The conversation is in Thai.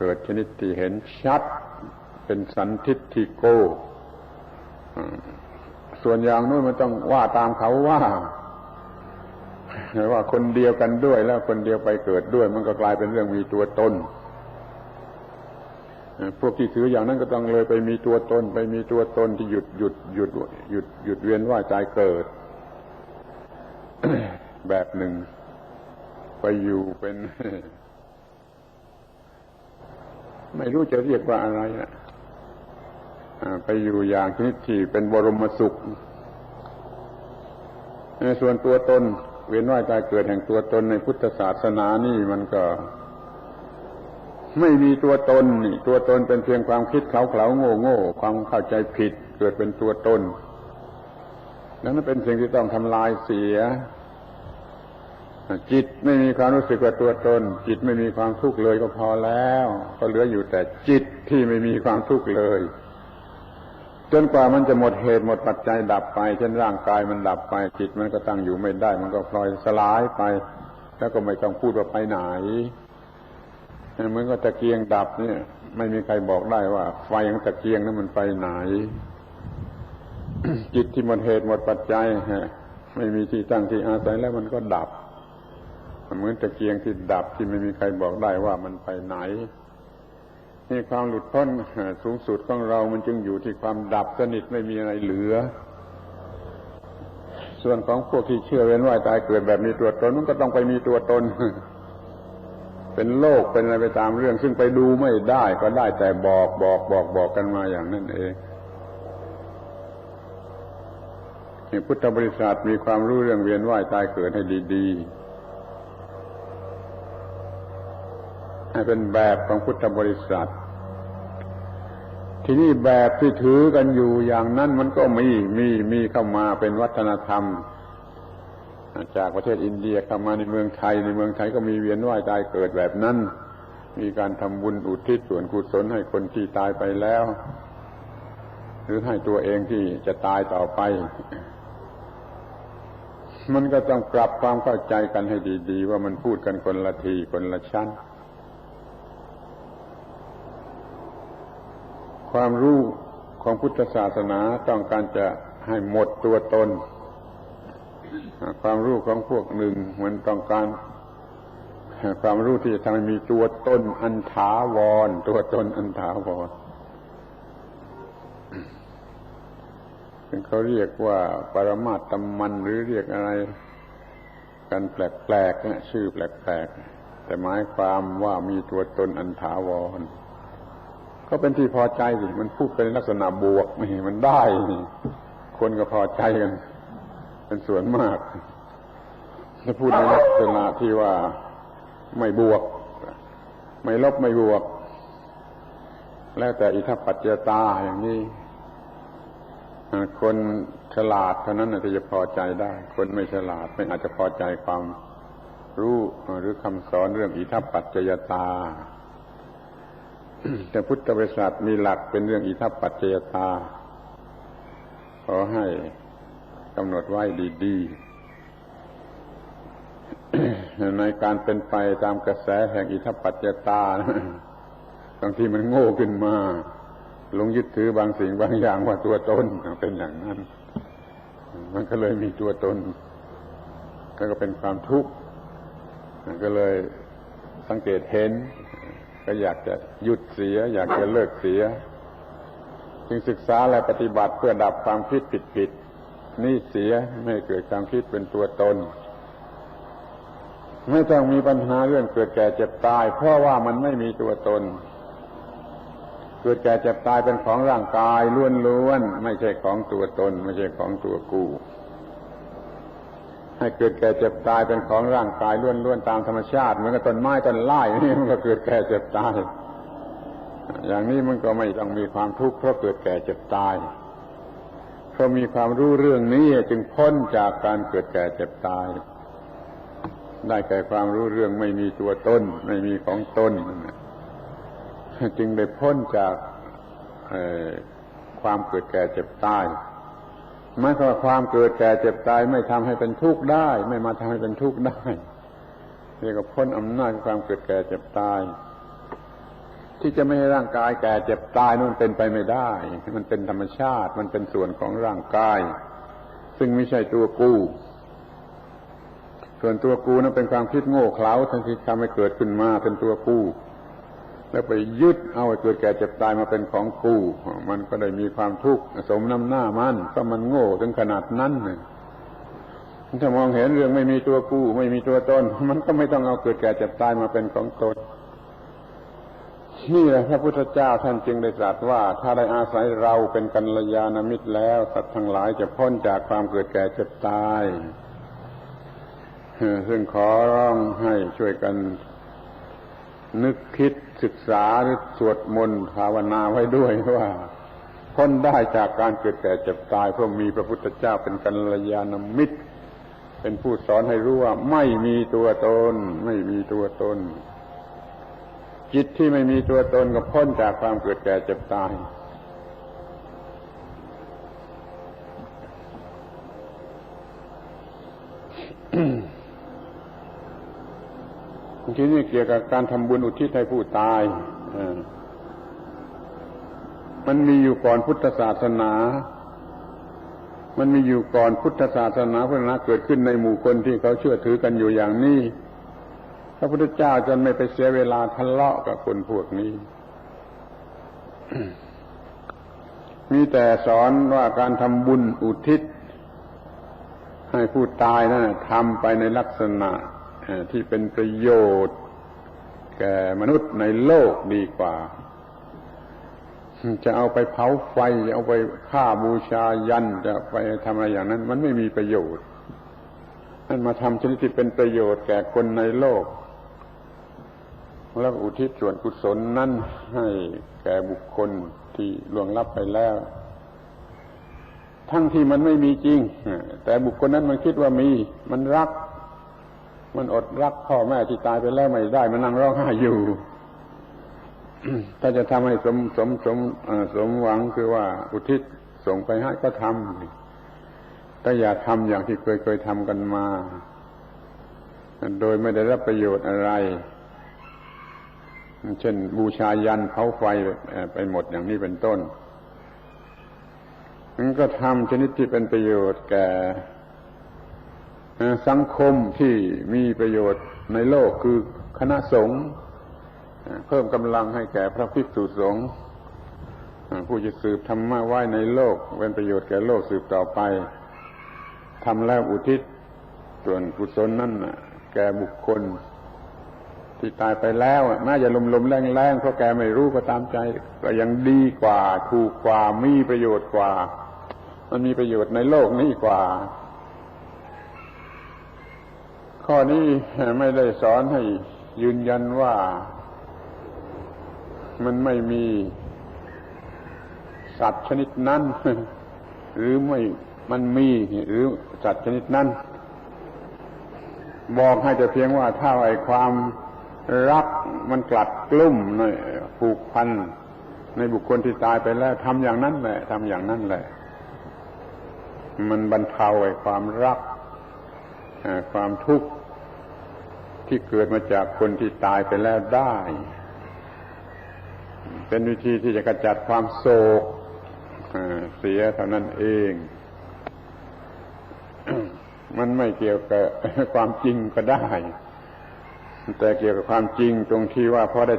เกิดชนิดที่เห็นชัด เป็นสันทิฏฐิโก ส่วนอย่างนู้นมันต้องว่าตามเขาว่าว่าคนเดียวกันด้วยแล้วคนเดียวไปเกิดด้วย มันก็กลายเป็นเรื่องมีตัวตนพวกที่ถืออย่างนั้นก็ต้องเลยไปมีตัวตน ไปมีตัวตนที่หยุดหยุดหยุดหยุดหยุดเวียนว่ายตายเกิด แบบหนึ่ง ไปอยู่เป็น ไม่รู้จะเรียกว่าอะไรนะไปอยู่อย่างชนิดที่เป็นบรมสุข ในส่วนตัวตน เวียนว่ายตายเกิดแห่งตัวตนในพุทธศาสนานี่มันก็ ไม่มีตัวตนนี่ ตัวตนเป็นเพียงความคิดเขาเขาโง่โง่ความเข้าใจผิดเกิดเป็นตัวตน นั้นเป็นสิ่งที่ต้องทำลายเสีย จิตไม่มีความรู้สึกว่าตัวตน จิตไม่มีความทุกข์เลยก็พอแล้ว ก็เหลืออยู่แต่จิตที่ไม่มีความทุกข์เลยจนกว่ามันจะหมดเหตุหมดปัจจัยดับไปเช่นร่างกายมันดับไป จิตมันก็ตั้งอยู่ไม่ได้ มันก็พลอยสลายไป แล้วก็ไม่ต้องพูดว่าไปไหนเหมือนกับตะเกียงดับเนี่ย ไม่มีใครบอกได้ว่า ไฟของตะเกียงนั้นมันไปไหน จิตที่หมดเหตุหมดปัจจัยไม่มีที่ตั้งที่อาศัยแล้วมันก็ดับ เหมือนตะเกียงที่ดับที่ไม่มีใครบอกได้ว่ามันไปไหน นี่ความหลุดพ้นสูงสุดของเรามันจึงอยู่ที่ความดับสนิทไม่มีอะไรเหลือ ส่วนของพวกที่เชื่อเว้นว่ายตายเกิดแบบมีตัวตนมันก็ต้องไปมีตัวตน เป็นโลกเป็นอะไรไปตามเรื่อง ซึ่งไปดูไม่ได้ก็ได้แต่บอกบอกบอกบอกกันมาอย่างนั้นเองพุทธบริษัทมีความรู้เรื่องเวียนว่ายตายเกิดให้ดี ๆให้ เป็นแบบของพุทธบริษัท ทีนี้แบบที่ถือกันอยู่อย่างนั้นมันก็มีมีมีเข้ามาเป็นวัฒนธรรม จากประเทศอินเดียเข้ามาในเมืองไทยในเมืองไทยก็มีเวียนว่ายตายเกิดแบบนั้น มีการทำบุญอุทิศส่วนกุศลให้คนที่ตายไปแล้ว หรือให้ตัวเองที่จะตายต่อไปมันก็ต้องปรับความเข้าใจกันให้ดี ๆ ว่ามันพูดกันคนละทีคนละชั้น ความรู้ของพุทธศาสนาต้องการจะให้หมดตัวตน ความรู้ของพวกหนึ่งมันต้องการความรู้ที่จะทำให้มีตัวตนอันถาวร ตัวตนอันถาวรซึ่งเขาเรียกว่าปรมาตมันหรือเรียกอะไร กันแปลกๆนะชื่อแปลกๆแต่หมายความว่ามีตัวตนอันถาวร ก็เป็นที่พอใจสิมันพูดเป็นลักษณะบวกนี่มันได้นี่คนก็พอใจกัน เป็นส่วนมากถ้าพูดในลักษณะที่ว่าไม่บวก ไม่ลบไม่บวก แล้วแต่อิทัปปัจจตาอย่างนี้คนฉลาดเท่านั้นที่จะพอใจได้ คนไม่ฉลาดไม่อาจจะพอใจความรู้หรือคำสอนเรื่องอิทัปปัจจยตา แต่พุทธบริษัทมีหลักเป็นเรื่องอิทัปปัจเจยตา ขอให้กำหนดไว้ดีๆ ในการเป็นไปตามกระแสแห่งอิทัปปัจเจตาบางทีมันโง่ขึ้นมาลงยึดถือบางสิ่งบางอย่างว่าตัวตนเป็นอย่างนั้น มันก็เลยมีตัวตนแล้วก็เป็นความทุกข์ก็เลยสังเกตเห็น ก็อยากจะหยุดเสีย อยากจะเลิกเสีย จึงศึกษาและปฏิบัติเพื่อดับความคิดผิดผิดนี่เสียไม่เกิดความคิดเป็นตัวตน ไม่ต้องมีปัญหาเรื่องเกิดแก่เจ็บตาย เพราะว่ามันไม่มีตัวตน เกิดแก่เจ็บตายเป็นของร่างกายล้วนๆไม่ใช่ของตัวตน ไม่ใช่ของตัวกู ให้เกิดแก่เจ็บตายเป็นของร่างกายล้วนๆตามธรรมชาติเหมือนกับต้นไม้ต้นไม้นี่มันก็เกิดแก่เจ็บตาย อย่างนี้มันก็ไม่ต้องมีความทุกข์เพราะเกิดแก่เจ็บตายเพราะมีความรู้เรื่องนี้จึงพ้นจากการเกิดแก่เจ็บตาย ได้แก่ความรู้เรื่องไม่มีตัวตนไม่มีของตนจึงได้พ้นจากความเกิดแก่เจ็บตาย หมายความว่าความเกิดแก่เจ็บตายไม่ทำให้เป็นทุกข์ได้ ไม่มาทำให้เป็นทุกข์ได้เรียกว่าพ้นอำนาจความเกิดแก่เจ็บตาย ที่จะไม่ให้ร่างกายแก่เจ็บตายนั่นเป็นไปไม่ได้ มันเป็นธรรมชาติ มันเป็นส่วนของร่างกาย ซึ่งไม่ใช่ตัวกู้ส่วนตัวกูนั้นเป็นความคิดโง่เขลาทั้งที่ทำให้เกิดขึ้นมาเป็นตัวกู้ แล้วไปยึดเอาเกิดแก่เจ็บตายมาเป็นของกู มันก็ได้มีความทุกข์สมน้ำหน้ามันก็มันโง่ถึงขนาดนั้นเลยถ้ามองเห็นเรื่องไม่มีตัวกูไม่มีตัวตน มันก็ไม่ต้องเอาเกิดแก่เจ็บตายมาเป็นของตนนี่แหละพระพุทธเจ้าท่านจึงได้ตรัสว่า ถ้าได้อาศัยเราเป็นกัลยาณมิตรแล้วสัตว์ทั้งหลายจะพ้นจากความเกิดแก่เจ็บตายซึ่งขอร้องให้ช่วยกันนึกคิด ศึกษาหรือสวดมนต์ภาวนาไว้ด้วยว่าพ้นได้จากการเกิดแก่เจ็บตายเพราะมีพระพุทธเจ้าเป็นกัลยาณมิตร เป็นผู้สอนให้รู้ว่าไม่มีตัวตน ไม่มีตัวตน จิตที่ไม่มีตัวตนก็พ้นจากความเกิดแก่เจ็บตาย ทีนี้เกี่ยวกับการทำบุญอุทิศให้ผู้ตายมันมีอยู่ก่อนพุทธศาสนา มันมีอยู่ก่อนพุทธศาสนาพุทธนาเกิดขึ้นในหมู่คนที่เขาเชื่อถือกันอยู่อย่างนี้พระพุทธเจ้าจนไม่ไปเสียเวลาทะเลาะกับคนพวกนี้ มีแต่สอนว่าการทำบุญอุทิศ ให้ผู้ตายนะั้นทำไปในลักษณะ ที่เป็นประโยชน์แก่มนุษย์ในโลกดีกว่า จะเอาไปเผาไฟ จะเอาไปฆ่าบูชายัน จะไปทำอะไรอย่างนั้น มันไม่มีประโยชน์นั่นมาทำชนิดที่เป็นประโยชน์แก่คนในโลก แล้วอุทิศส่วนกุศลนั้นให้แก่บุคคลที่ล่วงลับไปแล้ว ทั้งที่มันไม่มีจริง แต่บุคคลนั้นมันคิดว่ามี มันรัก มันอดรักพ่อแม่ที่ตายไปแล้วไม่ได้ มันนั่งร้องไห้อยู่ ถ้าจะทำให้สมสมสมสมหวังคือว่าอุทิศส่งไปให้ก็ทำแต่อย่าทำอย่างที่เคยเคยทำกันมา โดยไม่ได้รับประโยชน์อะไร เช่น บูชายันเผาไฟไปหมดอย่างนี้เป็นต้น มันก็ทำชนิดที่เป็นประโยชน์แก่ สังคมที่มีประโยชน์ในโลกคือคณะสงฆ์เพิ่มกำลังให้แก่พระภิกษุสงฆ์ผู้จะสืบธรรมะไว้ในโลกเป็นประโยชน์แก่โลกสืบต่อไปทำแล้วอุทิศส่วนกุศลนั่นแก่บุคคล ที่ตายไปแล้วแม้จะลมลมแรงแรงเพราะแกไม่รู้ก็ตามใจ ก็ยังดีกว่า ถูกกว่ามีประโยชน์กว่า มันมีประโยชน์ในโลกนี้กว่า ข้อนี้ไม่ได้สอนให้ยืนยันว่ามันไม่มีสัตว์ชนิดนั้น หรือไม่มันมีหรือสัตว์ชนิดนั้น บอกให้แต่เพียงว่าถ้าไอ้ความรักมันกลัดกลุ่มในผูกพันในบุคคลที่ตายไปแล้วทำอย่างนั้นแหละทำอย่างนั้นแหละ มันบรรเทาไอ้ความรักความทุกข์ ที่เกิดมาจากคนที่ตายไปแล้วได้ เป็นวิธีที่จะกระจัดความโศกเสียเท่านั้นเอง มันไม่เกี่ยวกับความจริงก็ได้ แต่เกี่ยวกับความจริงตรงที่ว่าพอได้